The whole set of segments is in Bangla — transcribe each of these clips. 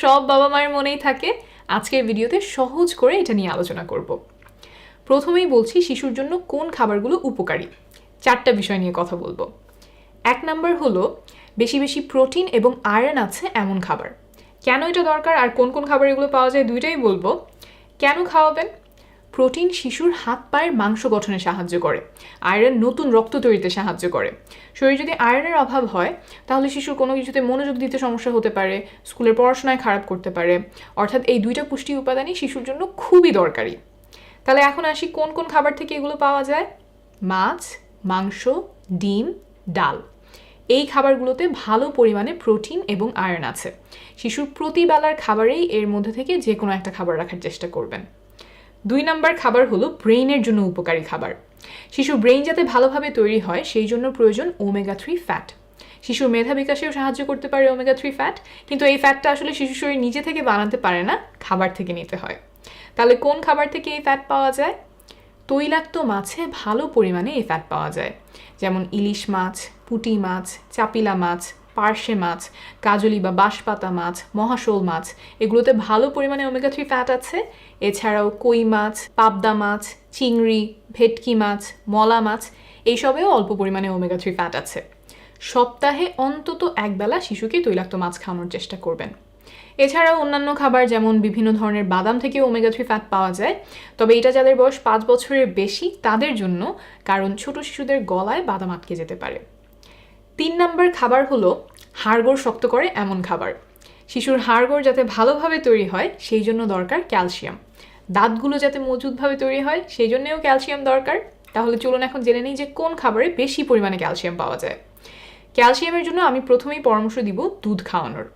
সব বাবা মায়ের মনেই থাকে, আজকের ভিডিওতে সহজ করে এটা নিয়ে আলোচনা করব। প্রথমেই বলছি শিশুর জন্য কোন খাবারগুলো উপকারী। চারটা বিষয় নিয়ে কথা বলব। এক নাম্বার হলো, বেশি বেশি প্রোটিন এবং আয়রন আছে এমন খাবার। কেন এটা দরকার আর কোন কোন খাবার এগুলো পাওয়া যায় দুইটাই বলব। কেন খাওয়াবেন? প্রোটিন শিশুর হাত পায়ের মাংস গঠনে সাহায্য করে। আয়রন নতুন রক্ত তৈরিতে সাহায্য করে। শরীরে যদি আয়রনের অভাব হয়, তাহলে শিশুর কোনো কিছুতে মনোযোগ দিতে সমস্যা হতে পারে, স্কুলের পড়াশোনায় খারাপ করতে পারে। অর্থাৎ এই দুইটা পুষ্টি উপাদানই শিশুর জন্য খুবই দরকারি। তাহলে এখন আসি কোন কোন খাবার থেকে এগুলো পাওয়া যায়? মাছ, মাংস, ডিম, ডাল। এই খাবারগুলোতে ভালো পরিমাণে প্রোটিন এবং আয়রন আছে। শিশুর প্রতিবেলার খাবারেই এর মধ্যে থেকে যে কোনো একটা খাবার রাখার চেষ্টা করবেন। দুই নাম্বার খাবার হলো ব্রেইনের জন্য উপকারী খাবার। শিশুর ব্রেইন যাতে ভালোভাবে তৈরি হয়, সেই জন্য প্রয়োজন ওমেগা থ্রি ফ্যাট। শিশুর মেধা বিকাশেও সাহায্য করতে পারে ওমেগা থ্রি ফ্যাট, কিন্তু এই ফ্যাটটা আসলে শিশু শরীর নিজে থেকে বানাতে পারে না, খাবার থেকে নিতে হয়। তাহলে কোন খাবার থেকে এই ফ্যাট পাওয়া যায়? তৈলাক্ত মাছে ভালো পরিমাণে এই ফ্যাট পাওয়া যায়। যেমন ইলিশ মাছ, পুঁটি মাছ, চাপিলা মাছ পার্শে মাছ, কাজলি বা বাঁশপাতা মাছ, মহাশোল মাছ, এগুলোতে ভালো পরিমাণে ওমেগা থ্রি ফ্যাট আছে। এছাড়াও কই মাছ, পাবদা মাছ, চিংড়ি, ভেটকি মাছ, মলা মাছ, এইসবেও অল্প পরিমাণে ওমেগা থ্রি ফ্যাট আছে। সপ্তাহে অন্তত একবেলা শিশুকে তৈলাক্ত মাছ খাওয়ানোর চেষ্টা করবেন। এছাড়াও অন্যান্য খাবার যেমন বিভিন্ন ধরনের বাদাম থেকে ওমেগা থ্রি ফ্যাট পাওয়া যায়, তবে এটা যাদের বয়স পাঁচ বছরের বেশি, তাদের জন্য, কারণ ছোট শিশুদের গলায় বাদাম আটকে যেতে পারে। তিন নম্বর খাবার হলো হাড়গোড় শক্ত করে এমন খাবার। শিশুর হাড়গোড় যাতে ভালোভাবে তৈরি হয়, সেই জন্য দরকার ক্যালসিয়াম। দাঁতগুলো যাতে মজুতভাবে তৈরি হয়, সেই জন্যেও ক্যালসিয়াম দরকার। তাহলে চলুন এখন জেনে নিই যে কোন খাবারে বেশি পরিমাণে ক্যালসিয়াম পাওয়া যায়। ক্যালসিয়ামের জন্য আমি প্রথমেই পরামর্শ দিব দুধ খাওয়ানোর।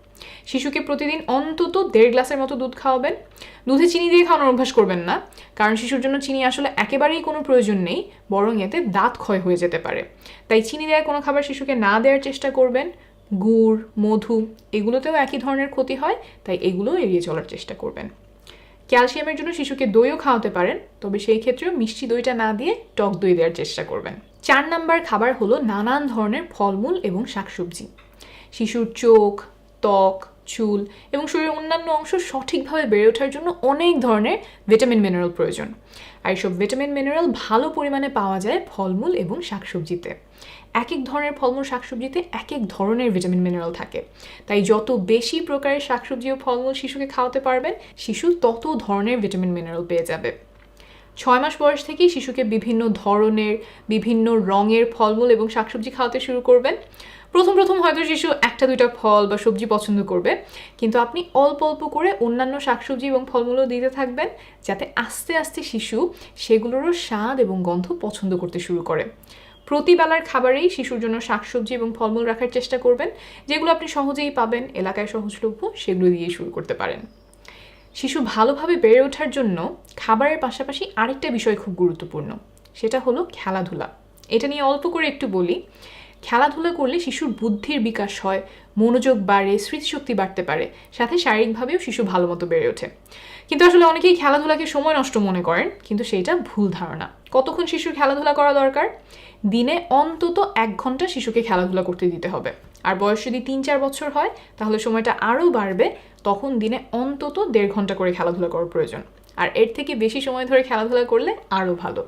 শিশুকে প্রতিদিন অন্তত দেড় গ্লাসের মতো দুধ খাওয়াবেন। দুধে চিনি দিয়ে খাওয়ানোর অভ্যাস করবেন না, কারণ শিশুর জন্য চিনি আসলে একেবারেই কোনো প্রয়োজন নেই, বরং এতে দাঁত ক্ষয় হয়ে যেতে পারে। তাই চিনি দেওয়া কোনো খাবার শিশুকে না দেওয়ার চেষ্টা করবেন। গুড়, মধু, এগুলোতেও একই ধরনের ক্ষতি হয়, তাই এগুলো এড়িয়ে চলার চেষ্টা করবেন। ক্যালসিয়ামের জন্য শিশুকে দইও খাওয়াতে পারেন, তবে সেই ক্ষেত্রেও মিষ্টি দইটা না দিয়ে টক দই দেওয়ার চেষ্টা করবেন। চার নাম্বার খাবার হলো নানান ধরনের ফলমূল এবং শাকসবজি। শিশুর চোখ ত্বক, চুল এবং শরীরের অন্যান্য অংশ সঠিকভাবে বেড়ে ওঠার জন্য অনেক ধরনের ভিটামিন মিনারেল প্রয়োজন। আর এইসব ভিটামিন মিনারেল ভালো পরিমাণে পাওয়া যায় ফলমূল এবং শাকসবজিতে। এক এক ধরনের ফলমূল শাকসবজিতে এক এক ধরনের ভিটামিন মিনারেল থাকে। তাই যত বেশি প্রকারের শাকসবজি ও ফলমূল শিশুকে খাওয়াতে পারবেন, শিশু তত ধরনের ভিটামিন মিনারেল পেয়ে যাবে। ছয় মাস বয়স থেকেই শিশুকে বিভিন্ন ধরনের, বিভিন্ন রঙের ফলমূল এবং শাকসবজি খাওয়াতে শুরু করবেন। প্রথম প্রথম হয়তো শিশু একটা, দুইটা ফল বা সবজি পছন্দ করবে, কিন্তু আপনি অল্প অল্প করে অন্যান্য শাকসবজি এবং ফলমূলও দিতে থাকবেন, যাতে আস্তে আস্তে শিশু সেগুলোরও স্বাদ এবং গন্ধ পছন্দ করতে শুরু করে। প্রতিবেলার খাবারেই শিশুর জন্য শাকসবজি এবং ফলমূল রাখার চেষ্টা করবেন, যেগুলো আপনি সহজেই পাবেন, এলাকায় সহজলভ্য সেগুলো দিয়ে শুরু করতে পারেন। শিশু ভালোভাবে বেড়ে ওঠার জন্য খাবারের পাশাপাশি আরেকটা বিষয় খুব গুরুত্বপূর্ণ, সেটা হলো খেলাধুলা। এটা নিয়ে অল্প করে একটু বলি খেলাধুলা করলে শিশুর বুদ্ধির বিকাশ হয়, মনোযোগ বাড়ে, স্মৃতিশক্তি বাড়তে পারে, সাথে শারীরিকভাবেও শিশু ভালো মতো বেড়ে ওঠে। কিন্তু আসলে অনেকেই খেলাধুলাকে সময় নষ্ট মনে করেন, কিন্তু সেইটা ভুল ধারণা। কতক্ষণ শিশুর খেলাধুলা করা দরকার? দিনে অন্তত এক ঘণ্টা শিশুকে খেলাধুলা করতে দিতে হবে। আর বয়স যদি তিন চার বছর হয়, তাহলে সময়টা আরও বাড়বে, তখন দিনে অন্তত দেড় ঘণ্টা করে খেলাধুলা করার প্রয়োজন। আর এর থেকে বেশি সময় ধরে খেলাধুলা করলে আরও ভালো।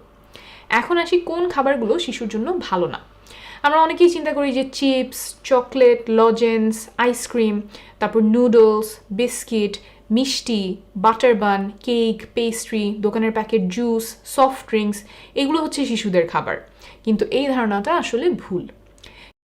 এখন আসি কোন খাবারগুলো শিশুর জন্য ভালো না। আমরা অনেকেই চিন্তা করি যে chips, chocolate, lozenges ice cream তারপর নুডলস বিস্কিট মিষ্টি বাটার বান কেক পেস্ট্রি দোকানের প্যাকেট জুস সফট ড্রিঙ্কস এগুলো হচ্ছে শিশুদের খাবার। কিন্তু এই ধারণাটা আসলে ভুল।